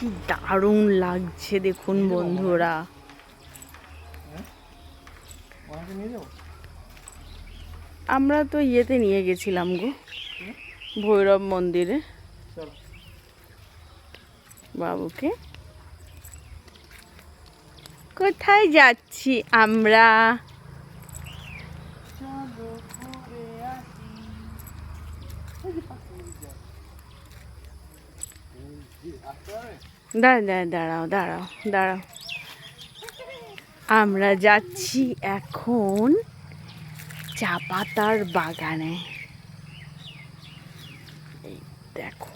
কি দারুণ লাগছে দেখুন বন্ধুরা। আমরা তো ইয়েতে নিয়ে গেছিলাম গো ভৈরব মন্দিরে। বাবুকে। কোথায় যাচ্ছি আমরা? দাঁড়াও দাঁড়াও দাঁড়াও আমরা যাচ্ছি এখন চা পাতার বাগানে। এই দেখো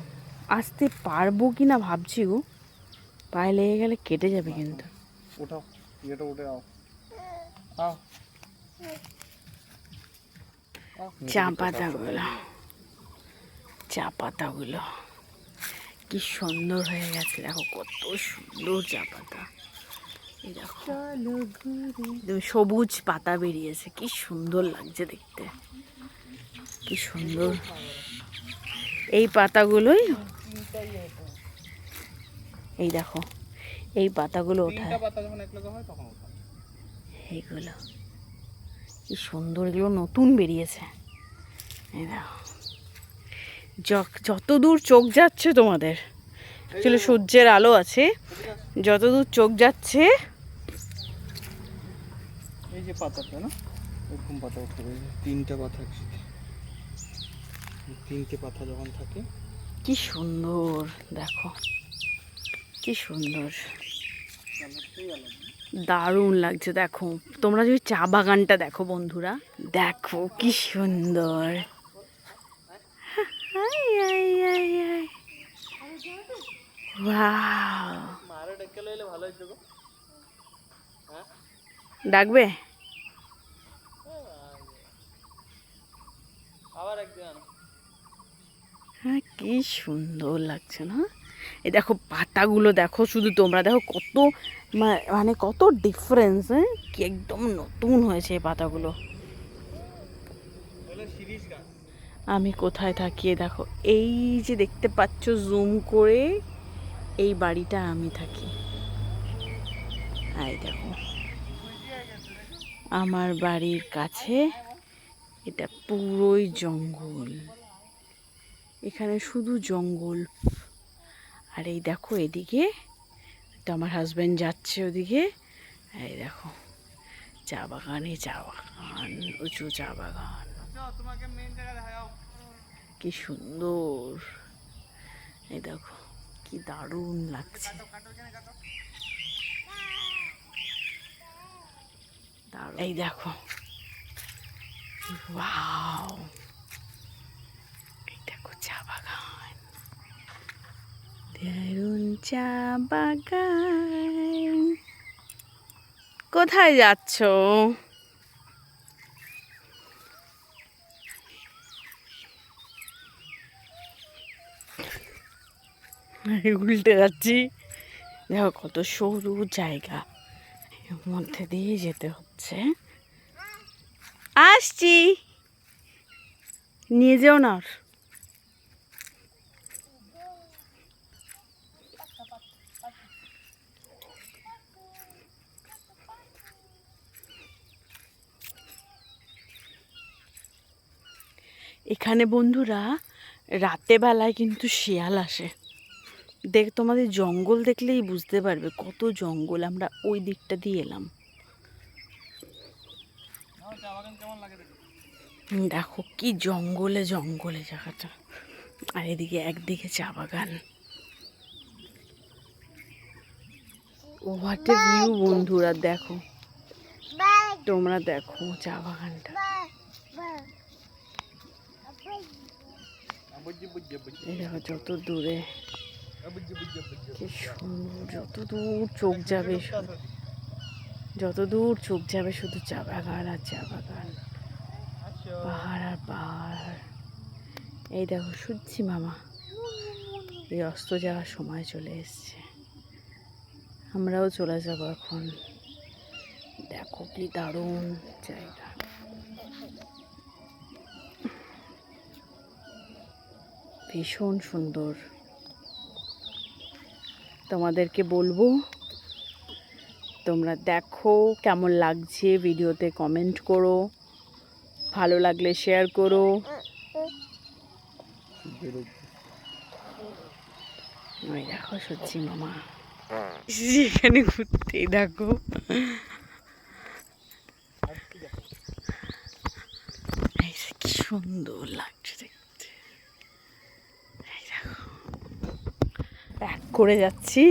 আসতে পারব কি না ভাবছি গো। পায়ে লেগে গেলে কেটে যাবে কিন্তু। উঠাও উঠে আও, চা পাতাগুলো চা পাতাগুলো কি সুন্দর হয়ে গেছে দেখো কত সুন্দর চা পাতা এই দেখো। সবুজ পাতা বেরিয়েছে কি সুন্দর লাগছে দেখতে। কি সুন্দর। এই পাতাগুলোই এই দেখো এই পাতাগুলো ওঠায় এইগুলো। কি সুন্দর এগুলো নতুন বেরিয়েছে। এই দেখো। যত দূর চোখ যাচ্ছে তোমাদের অ্যাকচুয়ালি সূর্যের আলো আছে যত দূর চোখ যাচ্ছে এই যে পাতাটা না এরকম পাতা উঠতে তিনটা পাতা তিনটে পাতা যখন থাকে কি সুন্দর দেখো কি সুন্দর। দারুণ লাগছে দেখো তোমরা যদি চা বাগানটা দেখো বন্ধুরা দেখো কি সুন্দর। ডাকবে হ্যাঁ কি সুন্দর লাগছে না এই দেখো পাতাগুলো দেখো শুধু তোমরা দেখো কত মানে কত ডিফারেন্স হ্যাঁ কি একদম নতুন হয়েছে এই পাতাগুলো আমি কোথায় থাকি? দেখো, এই যে দেখতে পাচ্ছ জুম করে এই বাড়িটা আমি থাকি। এই দেখো, আমার বাড়ির কাছে এটা পুরোই জঙ্গল। এখানে শুধু জঙ্গল। আর এই দেখো, এদিকে তো আমার হাজব্যান্ড যাচ্ছে ওদিকে। এই দেখো, চা বাগানে চা বাগান, উঁচু চা বাগান। কি সুন্দর। এই দেখো কি দারুণ লাগছে। এই দেখো। ওয়াও। এই দেখো চা বাগান। দারুণ চা বাগান। কোথায় যাচ্ছ? উল্টে যাচ্ছি। দেখো কত সরু জায়গা। এর মধ্যে দিয়ে যেতে হচ্ছে। আসছি। নিয়ে যেও না। এখানে বন্ধুরা রাতে বেলায় কিন্তু শিয়াল আসে। দেখ, তোমাদের জঙ্গল দেখলেই বুঝতে পারবে কত জঙ্গল। আমরা ওই দিকটা দিয়ে এলাম। দেখো কি জঙ্গলে জঙ্গলে জায়গাটা। আর এদিকে একদিকে চা বাগান। হোয়াট ভিউ বন্ধুরা, দেখো। তোমরা দেখো চা বাগানটা। দেখো, যত দূরে কি সুন্দর যত দূর চোখ যাবে শুধু। যত দূর চোখ যাবে শুধু চা বাগান আর চা বাগান। পাহাড় আর পাহাড়। এই দেখো সূর্যি মামা। এই অস্ত যাওয়ার সময় চলে এসছে। আমরাও চলে যাব এখন। দেখো কি দারুণ জায়গা। ভীষণ সুন্দর। তোমাদেরকে বলব, তোমরা দেখো কেমন লাগছে ভিডিওতে কমেন্ট করো, ভালো লাগলে শেয়ার করো। দেখো সত্যি মামা। এখানে ঘুরতে দেখো। কি সুন্দর লাগছে দেখতে এই দেখো ব্যাক করে যাচ্ছি।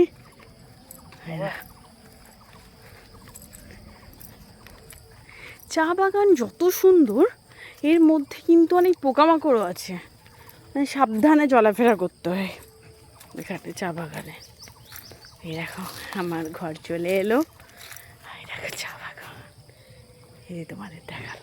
চা বাগান যত সুন্দর, এর মধ্যে কিন্তু অনেক পোকামাকড়ও আছে। মানে সাবধানে চলাফেরা করতে হয় এখানে চা বাগানে। এই দেখো, আমার ঘর চলে এলো। চা বাগান। এই তোমাদের দেখাল